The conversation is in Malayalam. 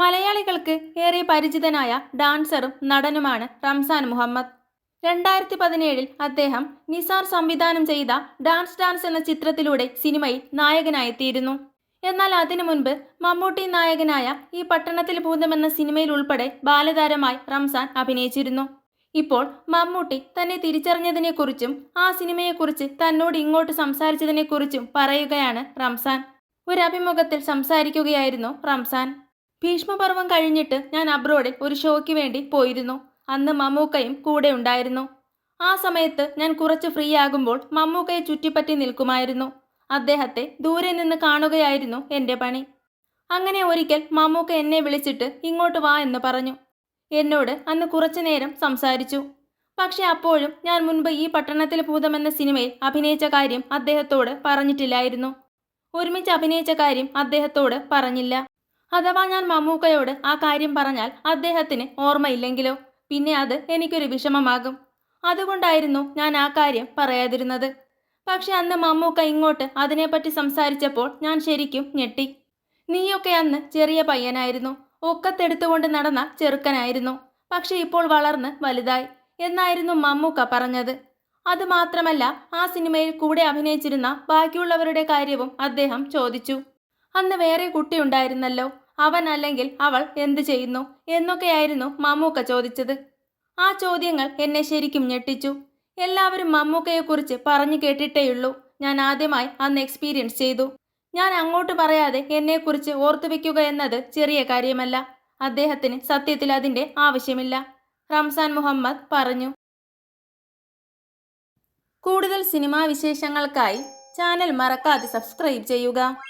മലയാളികൾക്ക് ഏറെ പരിചിതനായ ഡാൻസറും നടനുമാണ് റംസാൻ മുഹമ്മദ്. രണ്ടായിരത്തി പതിനേഴിൽ അദ്ദേഹം നിസാർ സംവിധാനം ചെയ്ത ഡാൻസ് ഡാൻസ് എന്ന ചിത്രത്തിലൂടെ സിനിമയിൽ നായകനായെത്തിയിരുന്നു. എന്നാൽ അതിനു മുൻപ് മമ്മൂട്ടി നായകനായ ഈ പട്ടണത്തിൽ ഭൂതം എന്ന സിനിമയിൽ ഉൾപ്പെടെ ബാലതാരമായി റംസാൻ അഭിനയിച്ചിരുന്നു. ഇപ്പോൾ മമ്മൂട്ടി തന്നെ തിരിച്ചറിഞ്ഞതിനെക്കുറിച്ചും ആ സിനിമയെക്കുറിച്ച് തന്നോട് ഇങ്ങോട്ട് സംസാരിച്ചതിനെക്കുറിച്ചും പറയുകയാണ് റംസാൻ. ഒരു അഭിമുഖത്തിൽ സംസാരിക്കുകയായിരുന്നു റംസാൻ. ഭീഷ്മപർവം കഴിഞ്ഞിട്ട് ഞാൻ അബ്രോഡിൽ ഒരു ഷോയ്ക്ക് വേണ്ടി പോയിരുന്നു. അന്ന് മമ്മൂക്കയും കൂടെ ഉണ്ടായിരുന്നു. ആ സമയത്ത് ഞാൻ കുറച്ച് ഫ്രീ ആകുമ്പോൾ മമ്മൂക്കയെ ചുറ്റിപ്പറ്റി നിൽക്കുമായിരുന്നു. അദ്ദേഹത്തെ ദൂരെ നിന്ന് കാണുകയായിരുന്നു എന്റെ പണി. അങ്ങനെ ഒരിക്കൽ മമ്മൂക്ക എന്നെ വിളിച്ചിട്ട് ഇങ്ങോട്ട് വാ എന്ന് പറഞ്ഞു. എന്നോട് അന്ന് കുറച്ചു നേരം സംസാരിച്ചു. പക്ഷെ അപ്പോഴും ഞാൻ മുൻപ് ഈ പട്ടണത്തിലെ ഭൂതം എന്ന സിനിമയിൽ അഭിനയിച്ച കാര്യം അദ്ദേഹത്തോട് പറഞ്ഞിട്ടില്ലായിരുന്നു. ഒരുമിച്ച് അഭിനയിച്ച കാര്യം അദ്ദേഹത്തോട് പറഞ്ഞില്ല. അഥവാ ഞാൻ മമ്മൂക്കയോട് ആ കാര്യം പറഞ്ഞാൽ അദ്ദേഹത്തിന് ഓർമ്മയില്ലെങ്കിലോ? പിന്നെ അത് എനിക്കൊരു വിഷമമാകും. അതുകൊണ്ടായിരുന്നു ഞാൻ ആ കാര്യം പറയാതിരുന്നത്. പക്ഷെ അന്ന് മമ്മൂക്ക ഇങ്ങോട്ട് അതിനെപ്പറ്റി സംസാരിച്ചപ്പോൾ ഞാൻ ശരിക്കും ഞെട്ടി. നീയൊക്കെ അന്ന് ചെറിയ പയ്യനായിരുന്നു. ഒക്കത്തെടുത്തുകൊണ്ട് നടന്ന ചെറുക്കനായിരുന്നു. പക്ഷെ ഇപ്പോൾ വളർന്ന് വലുതായി. എന്നായിരുന്നു മമ്മൂക്ക പറഞ്ഞത്. അതുമാത്രമല്ല ആ സിനിമയിൽ കൂടെ അഭിനയിച്ചിരുന്ന ബാക്കിയുള്ളവരുടെ കാര്യവും അദ്ദേഹം ചോദിച്ചു. അന്ന് വേറെ കുട്ടി ഉണ്ടായിരുന്നല്ലോ. അവൻ അല്ലെങ്കിൽ അവൾ എന്ത് ചെയ്യുന്നു? എന്നൊക്കെയായിരുന്നു മമ്മൂക്ക ചോദിച്ചത്. ആ ചോദ്യങ്ങൾ എന്നെ ശരിക്കും ഞെട്ടിച്ചു. എല്ലാവരും മമ്മൂക്കയെക്കുറിച്ച് പറഞ്ഞു കേട്ടിട്ടേയുള്ളൂ. ഞാൻ ആദ്യമായി അന്ന് എക്സ്പീരിയൻസ് ചെയ്തു. ഞാൻ അങ്ങോട്ട് പറയാതെ എന്നെക്കുറിച്ച് ഓർത്തുവെക്കുക എന്നത് ചെറിയ കാര്യമല്ല. അദ്ദേഹത്തിന് സത്യത്തിൽ അതിന്റെ ആവശ്യമില്ല. റംസാൻ മുഹമ്മദ് പറഞ്ഞു. കൂടുതൽ സിനിമാ വിശേഷങ്ങൾക്കായി ചാനൽ മറക്കാതെ സബ്സ്ക്രൈബ് ചെയ്യുക.